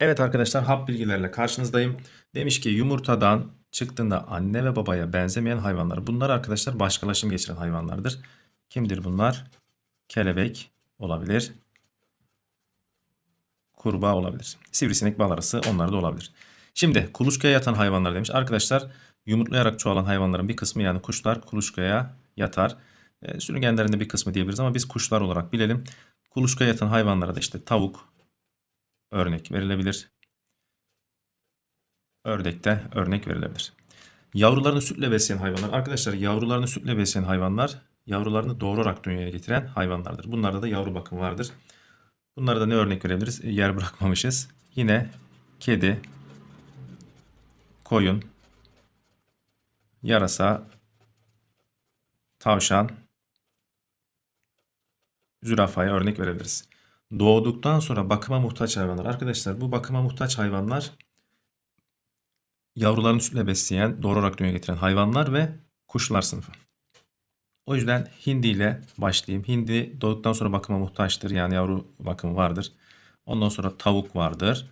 Evet arkadaşlar hap bilgilerle karşınızdayım. Demiş ki yumurtadan çıktığında anne ve babaya benzemeyen hayvanlar. Bunlar arkadaşlar başkalaşım geçiren hayvanlardır. Kimdir bunlar? Kelebek olabilir. Kurbağa olabilir. Sivrisinek bal arısı onlar da olabilir. Şimdi kuluçkaya yatan hayvanlar demiş. Arkadaşlar yumurtlayarak çoğalan hayvanların bir kısmı yani kuşlar kuluçkaya yatar. E, sürüngenlerin de bir kısmı diyebiliriz ama biz kuşlar olarak bilelim. Kuluçkaya yatan hayvanlara da işte tavuk örnek verilebilir. Ördekte örnek verilebilir. Yavrularını sütle besleyen hayvanlar. Arkadaşlar yavrularını sütle besleyen hayvanlar yavrularını doğurarak dünyaya getiren hayvanlardır. Bunlarda da yavru bakımı vardır. Bunlara da ne örnek verebiliriz? E, Yer bırakmamışız. Yine kedi, koyun, yarasa, tavşan, zürafaya örnek verebiliriz. Doğduktan sonra bakıma muhtaç hayvanlar. Arkadaşlar bu bakıma muhtaç hayvanlar yavrularını sütle besleyen, doğurarak dünyaya getiren hayvanlar ve kuşlar sınıfı. O yüzden hindi ile başlayayım. Hindi doğduktan sonra bakıma muhtaçtır. Yani yavru bakımı vardır. Ondan sonra tavuk vardır.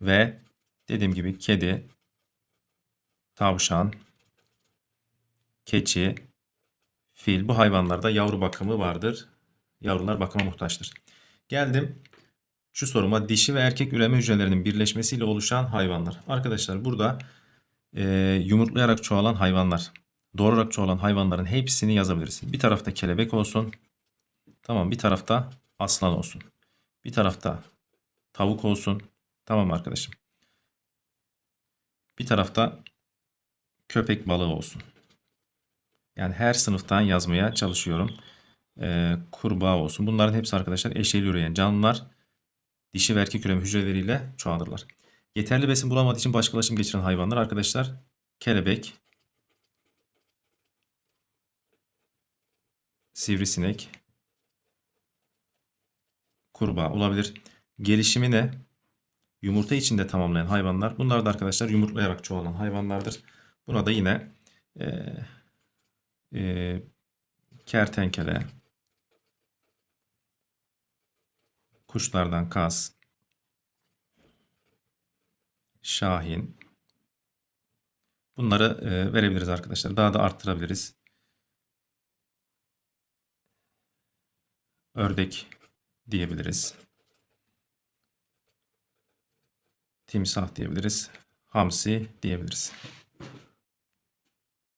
Ve dediğim gibi kedi, tavşan, keçi, fil bu hayvanlarda yavru bakımı vardır. Yavrular bakıma muhtaçtır. Geldim şu soruma dişi ve erkek üreme hücrelerinin birleşmesiyle oluşan hayvanlar. Arkadaşlar burada e, yumurtlayarak çoğalan hayvanlar, doğurarak çoğalan hayvanların hepsini yazabiliriz. Bir tarafta kelebek olsun. Tamam bir tarafta aslan olsun. Bir tarafta tavuk olsun. Tamam arkadaşım. Bir tarafta köpek balığı olsun. Yani her sınıftan yazmaya çalışıyorum. Ee, kurbağa olsun. Bunların hepsi arkadaşlar eşeğli üreyen canlılar. Dişi ve erkek üreme hücreleriyle çoğalırlar. Yeterli besin bulamadığı için başkalaşım geçiren hayvanlar arkadaşlar kelebek, sivrisinek, kurbağa olabilir. Gelişimini yumurta içinde tamamlayan hayvanlar. Bunlar da arkadaşlar yumurtlayarak çoğalan hayvanlardır. Buna da yine e, e, kertenkele, kuşlardan kaz, şahin. Bunları e, verebiliriz arkadaşlar. Daha da arttırabiliriz. Ördek diyebiliriz. Timsah diyebiliriz. Hamsi diyebiliriz.